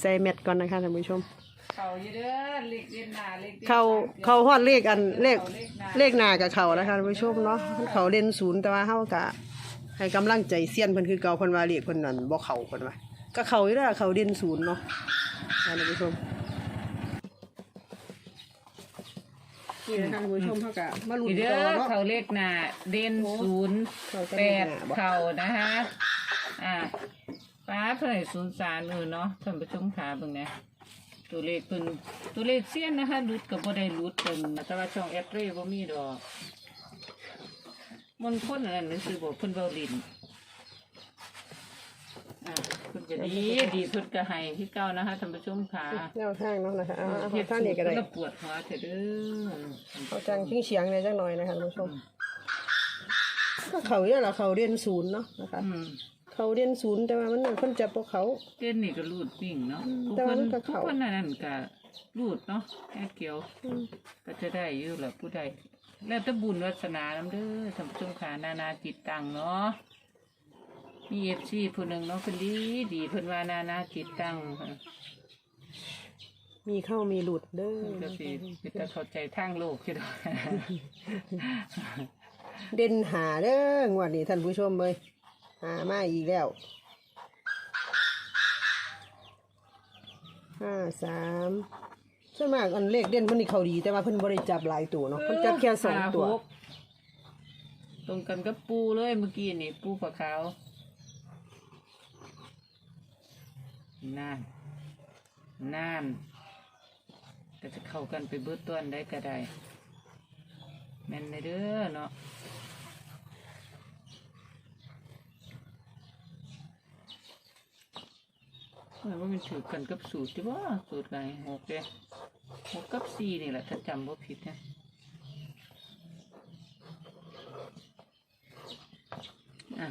ใส่เม็ดก่อนนะคะท่านผู้ชม เขาอยู่เด้อเล็กเล่นหน้าเล็กล่นเขาหลังเขาฮอดเลขอันเลขเขาเลขหน้าเลขหน้ากับเขานะคะท่านผู้ชมเนาะเขาเล่นศูนย์แต่ว่าเฮากะให้กำลังใจเซียนเพิ่นคือเก่าเพิ่นว่าเลขเพิ่นนั่นบ่เข้าเพิ่นว่าก็เข้าอยู่แล้วล่ะเขาเด่นศูนย์เนาะท่านผู้ชมนี่นะคะท่านผู้ชมเฮากะมาลุ้นอยู่เด้ต่ออเนาะ เขาเลขหน้าเด่นศูนย์เขาจะแปเลขดหน้าบ่ เขานะคะอ่า ป้าเพิ่นให้ศูนย์สามเออเนาะท่านผู้ชมขาเบิ่งนะตัวเลขเพิ่นตัวเลขเสี้ยนนะคะรุดก็บ่ได้รุดเพิ่นแต่ว่าช่องแอปเรย์บ่มีดอกมันคนอันนั้นคือบอกเพิ่นเว้าลิ้นอ่าเพิ่นก็ดีดีเพิ่นก็ให้คือเก่านะคะท่านผู้ชมขาแนวทางเนาะนะคะเอาเอาเฮ็ดทางนี้ก็ได้เพิ่นละปวดหัวเถอะเด้อเขาจังชิงเฉียงเลยจังหน่อยนะคะท่านผู้ชมก็เขาอยู่แล้วล่ะเขาเด่นศูนย์เนาะนะคะอืม เขาเด่นศูนย์แต่ว่ามันคนจับพวกเขา เต้นนี่ก็รูดวิ่งเนาะอืมทุกแต่คว่านมันก็ทุกเข้า คนนั่นนก็รูดเนาะแค่เกี่ยว อืมก็จะได้อยู่แหละผู้ใดแล้วแต่บุญวาสนานํเด้อท่านผู้ชมขานานาจิตตังเนาะมีเอฟซีผู้หนึ่งเนาะเพิ่นดีดีเพิ่นว่านานาจิตตังค่ะมีเข้ามีหลุดเด้อเพิ่นก็สิเป็นแต่เข้าใจทางโลกคือดอกเด่นหาเด้องวดนี้ท่านผู้ชมเลย หามาอีกแล้วห้าสามส่วนมากอันเลขเด่นมันนี่เขาดี แต่ว่าเพิ่นบริจับหลายตัวเนาะเพิ่นจับแค่สองตัวห้าหกตรงกันกับปูเลยเมื่อกี้นี่ ปูปลาขาวนั่นนั่นก็จะเข้ากันไปเบิดต้นได้ก็ได้แม่นเลยเด้อเนาะ เออว่ามันถือกันกับสูตรที่ว่าสูตรไงหกเด้หกกับสี่นี่แหละ ถ้าจำว่าผิดนะอะ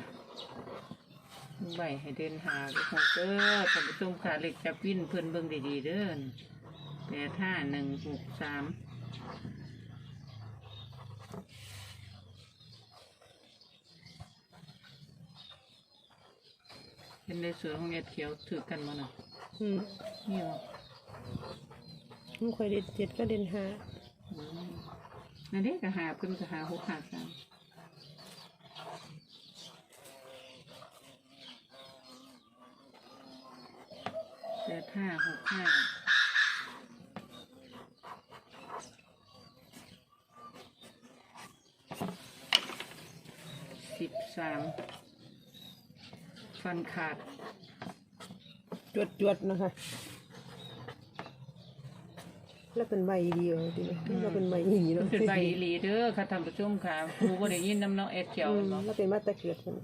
ใบให้เดินหาหกเด้อท่านผู้ชมขาเหล็กจับวินเพื่อนเบิ่งดีๆเด้อแปดห้าหนึ่งหกสาม เป็นในส่วนของเอ็ดเขียวถือกันมาหน่อยอืมนี่วะมันค่อยเด่นเจ็ดก็เด่นหาอืมนั่นเด็กก็หาเพิ่นก็หาหกหาสามแปดห้าหกห้าสิบสาม ฟันขาด จวดจวดๆนะคะ แล้วเป็นใบเดียวดีแล้วเป็นใบอีเนาะเป็นใบอีหลีเด้อค่ะท่านผู้ชมค่ะครูบ่ได้ยินน้ำน้องเอ็ดเขียวอืมเนาะแล้วเป็นมาตะเกียบมัน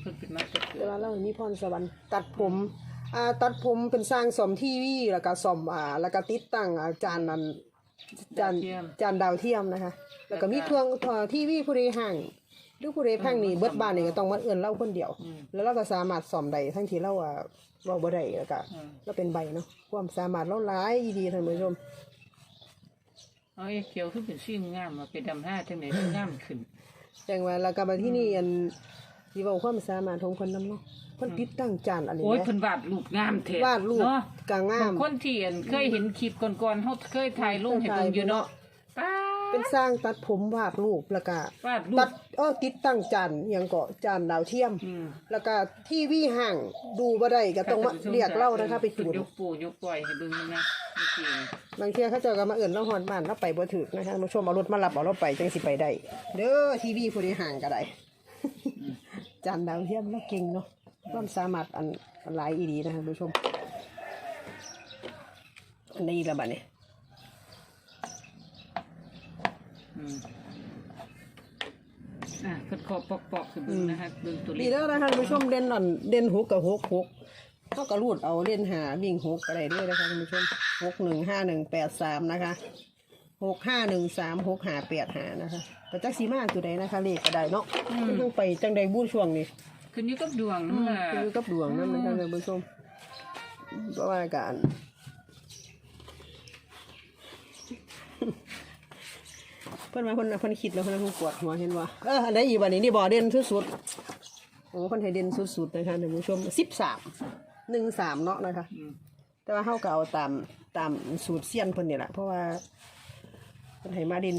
เพิ่นเป็นมาตะเกีแต่ยบว่าเรามีพรสวรรค์ตัดผมอ่าตัดผมเป็นสร้างสมทีวีแล้วก็สมอ่าแล้วก็ติดตั้งอาจานนั้นจานจานดาวเทียมนะคะ แล้วก็มีเครื่องอ่าทีวีผู้ใดห่าง หรือผู้ใดพังนี่เบิดบ้านนี่ก็ต้องมาเอื้อนเล่าคนเดียว อืม แล้วเราก็สามารถสอมได้ทั้งที่เราอ่าเว้าบ่ได้แล้วก็อืม เราเป็นใบเนาะความสามารถเราหลายอีดีท่านผู้ชม เอาเอ็ดเขียวคือเป็นสิ่งงามมาไปดำหน้าจังไหนถึงงามขึ้นจังว่าแล้วก็มาที่นี่อันสิเว้าความสามารถของเพิ่นนำเนาะเพิ่นติดตั้งจานอันนี้โอ้ยแหมเพิ่นวาดรูปงามแท้วาดรูปเนาะก็งามคนที่อันเคยเห็นคลิปก่อนๆเฮาเคยถ่ายลงให้เบิ่งอยู่เนาะป้า เป็นสร้างตัดผมวาดรูปแล้วก็วาดรูตัปดเออติดตั้งจานอหยังก็จานดาวเทียม อืมแล้วก็ทีวีห่างดูบ่ได้ก็ต้องมาเรียกเล่านะคะไปจูนยกปูยกปล่อยให้เบิ่งนะเมื่อกี้ บางเที่ยเขาเจ้าก็มาเอื่นเราฮอดบ้านเราไปบ่ถึกนะคะมาชมเอารถมารับเอาเราไปจังสิไปได้เด้อทีวีผู้ใดห่างก็ได้ จานดาวเทียมเราเก่งเนาะความสามารถอันอันหลายอีดีนะคะผู้ชมอันนี้ละบัดนี้ อืมอะเพิ่นขอปอกๆให้เบิ่งนะคะเบิ่งตัวเลดีขแล้วนะคะผู้ชมเด่นนั่นเด่นหกกับหกหกเขาก็รูดเอาเล่นหาวิ่งหกอะไรด้วยนะคะคุณผู้ชมหกหนึ่งห้าหนึ่งแปดสามนะคะหกห้าหนึ่งสามหกหาแปดหานะคะแต่จักสีมาตัวใดนะคะเลขก็ได้เนาะต้องไปจังใดบู้ช่วงนี้ขึ้นอยู่กับดวงนั่นแหละ คือกับดวงนั่นนะคะคุณผู้ชมเพราะว่าการ เพิ่นมาเพิ่นเพิ่นคิดแล้วเพิ่นเพิ่นปวดหัวเห็นว่าเอออันไหนอีกวันนี้นี่บ่เด่นสุดๆโอ้เพิ่นให้เด่นสุดๆนะคะท่านผู้ชมสิบสามหนึ่งสามเนาะนะคะ แต่ว่าเฮาก็เอาตามตามสูตรเซียนเพิ่นนี่แหละเพราะว่าเพิ่นให้มาเด่น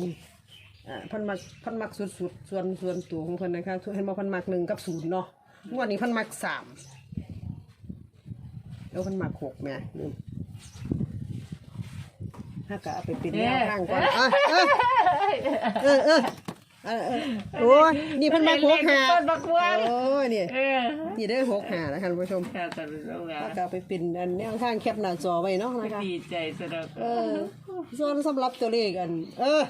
อ่าเพิ่นมักเพิ่นมักสุดๆส่วนส่วนตัวของเพิ่นนะคะเห็นบ่เพิ่นมักหนึ่งกับศูนย์เนาะงวดนี้เพิ่นมักสามแล้วเพิ่นมักหกแม่ลืม ถ้าก็เอาไปเป็นแนวทางก่อนอะเออเออเออเออโอ้ยนี่เพิ่นมักหกหาต้นบักหวานโอ้ยนี่เออนี่ได้หกหานะคะท่านผู้ชมค่ะท่านผู้ชมค่ะแล้วก็เอาไปเป็นอันแนวทางแคปหน้าจอไว้เนาะนะคะดีใจสำหรับเออส่วนสำหรับตัวเลขอัน เออ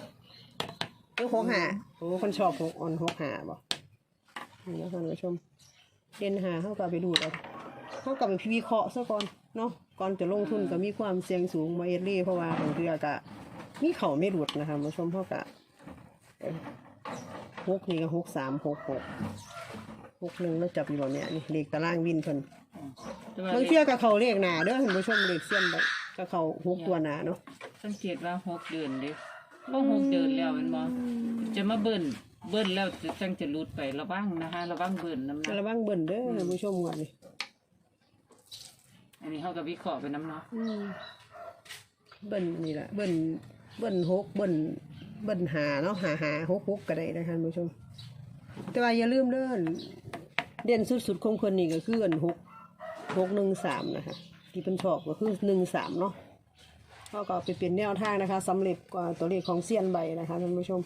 ตัวหกหาโอ้คนชอบหกออนหกหาบ่นี่นะท่านผู้ชมเด่นหาเข้ากับไปดูดเอา เข้ากับไปพิวิเคราะห์ซะก่อนเนาะก่อนจะลงทุนก็มีความเสี่ยงสูงมาเอดลี่เพราะว่าบางทีอาจจะมีเข่าไม่หลุดนะคะท่านผู้ชมเท่ากับหกนี่ก็หกสามหกหกหกหนึ่งแล้วจับอยู่แบบเนี้ยนี่เลขตารางวินเพิ่นแต่ว่าบางเที่ยกับเขาเลขหนาเด้อท่านผู้ชมเลขเส้นแบบกับเขาหกตัวหนาเนาะสังเกตว่าหกเดือนเด้ก็หกเดือนแล้วแมันบ่จะมาเบิ่นเบิ่นแล้วจะจังจะหลุดไประวังนะคะ ระวังเบิ่นน้ำหนักระวังเบิ่นเด้อท่านผู้ชมก่อนนี่ อันนี้เขาก็วิเคราะห์ไปน้ำเนาะอืมเบิ่นนี่แหละเบิ่นเบิ่นหกเบิ่นเบิ่นหาเนาะหาหาหกหกก็ได้นะท่านผู้ชม แต่ว่าอย่าลืมเด้อเด่นสุดๆของคนนี่ก็คืออันหกหกหนึ่งสามนะคะที่เป็นชอบก็คือหนึ่งสามเนาะก็ก็เอาไปเป็นแนวทางนะคะสำเร็จกว่าตัวเลขของเซียนใบนะคะท่านผู้ชม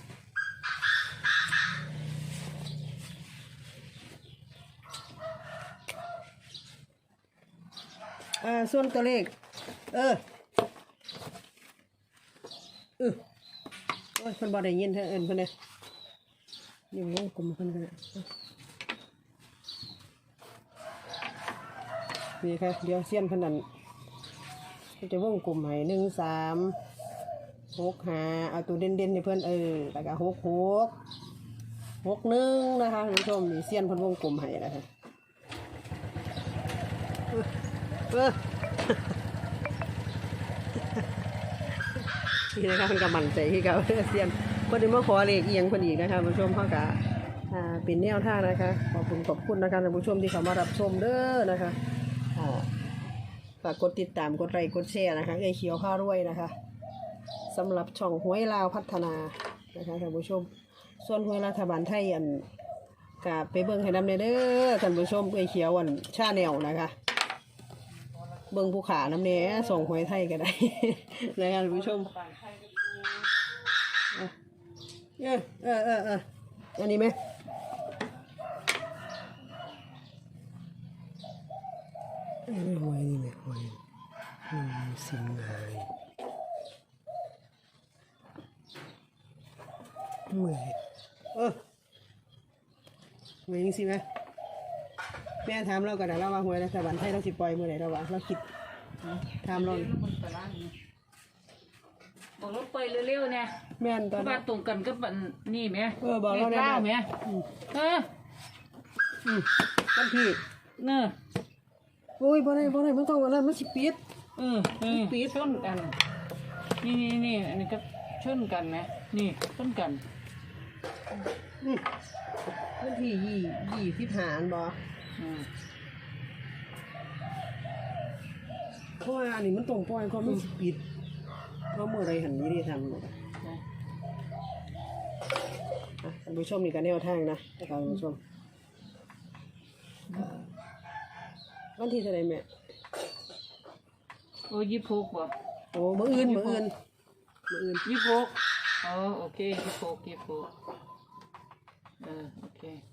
อ่าส่วนตัวเลข เออเออโอ้ยคนบ่ได้ยินเธอเอินเพิ่นเนี่ยอยู่วงกลมเพิ่นกันน่ะนี่ค่ะเดี๋ยวเสี้ยนพนันเพิ่นจะวงกลมให้หนึ่งสามหกห้าเอาตัวเด่นๆให้เพิ่อนเออแล้วก็หกหกหกหนึ่งนะคะคุณผู้ชมนี่เสี้ยนพิ่นวงกลมให้นะคะ เออ นี่นะคะมันกำมันใจที่เขาเซียนคนที่มาขอเลขเอียงคนอีกนะคะผู้ชมเขากะอ่าเป็นแนวท่านะคะ ขอบคุณขอบคุณนะคะท่านผู้ชมที่เขามารับชมเด้อนะคะฝากกดติดตามกดไลค์กดแชร์นะคะเอ้เขียวผ้ารวยนะคะสำหรับช่องหวยลาวพัฒนานะคะท่านผู้ชม ส่วนหวยรัฐบาลไทยอันกะไปเบิ่งให้นำเด้อท่านผู้ชมเอ้เขียวอันชาแนลนะคะ เบิ่งผู้ขาน้ำเนี้ยส่งหวยไทยก็ได้นะคะท่านผู้ชมเออเออเออเอออันนี้ไหมหวยนี่ไหมหวยสิงหายหวยเออหวยจริงสิไหม แม่ถามเราก็ได้เราว่าหวยรัฐบาลไทยเราสิปล่อยเมื่อไหร่เราว่าเราคิดถามเราบอกรถไปเร็วๆเนี่ยแม่นตอนบ้านั้นนตรงกันกับอันนี่ไหมเออบอกเราเลได้ขเก้าไหมอืมเอออืมวันที่เนอะโอ้ยบ่ได้บ่ได้มันต้องวันนั้นมันสิปิดเออนี่ปีชนกัน นี่นี่นี่อันนี้ก็ชนกันไหมนี่ชนกันนี่วันที่ยี่ยี่สิบห้าอันบ่อืม เพราะว่าอันนี้มันตรงปล่อยก็มันสิปิดเพราะเมื่อไรหันนี้ได้ทำหมดอะนะอะท่านผู้ชมนี่ก็แนวทางนะท่านผู้ชมวันที่เท่าไหรแม่โอ้ยี่พกบ่โอ้มื้ออื่นมื้ออื่นมื้ออื่นยี่พกอ๋อโอเคยี่พกยี่พกเออโอเคเออ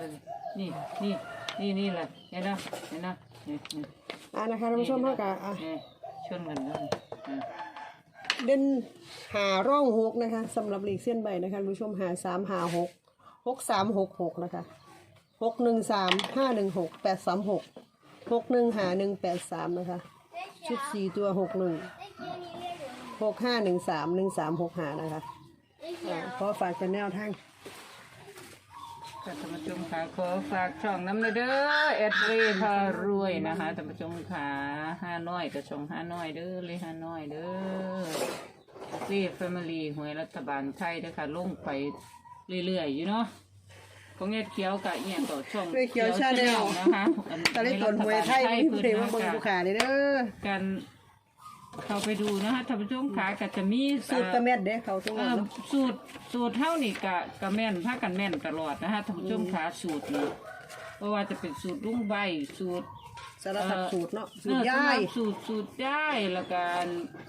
นี่นี่นี่นี่แหละเห็นนะเห็นนะนี่นี่อ่านะคะท่านผู้ชมเท่ากับอะนี่ชนกันเลยอะเด่นหาร่องหกนะคะสำหรับหลีกเส้นใบนะคะคุณผู้ชมหาสามหาหกหกสามหกหกนะคะหกหนึ่งสามห้าหนึ่งหกแปดสามหกหกหนึ่งหาหนึ่งแปดสามนะคะชุดสี่ตัวหกหนึ่งหกห้าหนึ่งสามหนึ่งสามหกหานะคะอ่าขอฝากเป็นแนวทาง ก็ท่านผู้ชมค่ะขอฝากช่องน้ำหน่อยเด้อแอดเรพารวยนะคะท่านผู้ชมค่ะห้าน้อยกับช่องห้าน้อยเด้อเลยห้าน้อยเด้อเรีแฟมิลี่หวยรัฐบาลไทยเด้อค่ะลงไปเรื่อยๆอยู่เนาะของเอ็ดเขียวกับเอียงต่อช่องเอ้ยเขียว Channel นะคะอันตอนนี้ตนหวยไทยมีผู้ใดมาเบิ่งผู้ขาเลยเด้อกัน เข้าไปดูนะคะท่านผู้ชมขาก็จะมีสูตรกระแมดเด้เขาทุกเอ่วัอนสูตรสูตรเท่านี่กะกะแม่นพากันแม่นตลอดนะคะท่านผู้ชมขาสูตรนี่เพราะว่าจะเป็นสูตรลุงใบสูตร สารพัดสูตรเนาะสูเอตรอย่ายสำหรับสูตรสูตรย่ายแล้วก็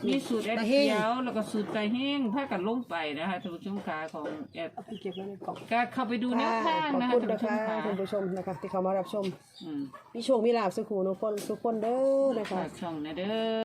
มีสูตรแอดตะเฮ้งเขียวแล้วก็สูตรไตแห้งพากันลงไปนะคะท่านผู้ชมขาของแอดเอาไปเก็บไว้ในกล่องก็เข้าไปดูแนวทางขอบนะคะคุณท่านนะผู้ชคะมขาท่านผู้ชมนะคะ ที่เขามารับชมอืมมีโชคมีลาภสุขหูทุกคนทุกคนเด้อนะคะฝากช่องนะเด้อ